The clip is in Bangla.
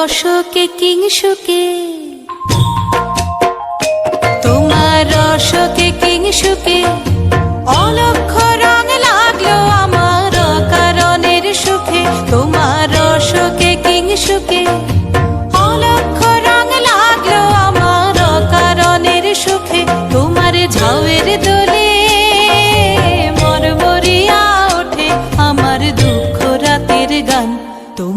রসকে কিংসুকে তোমার রসকে কিংসুকে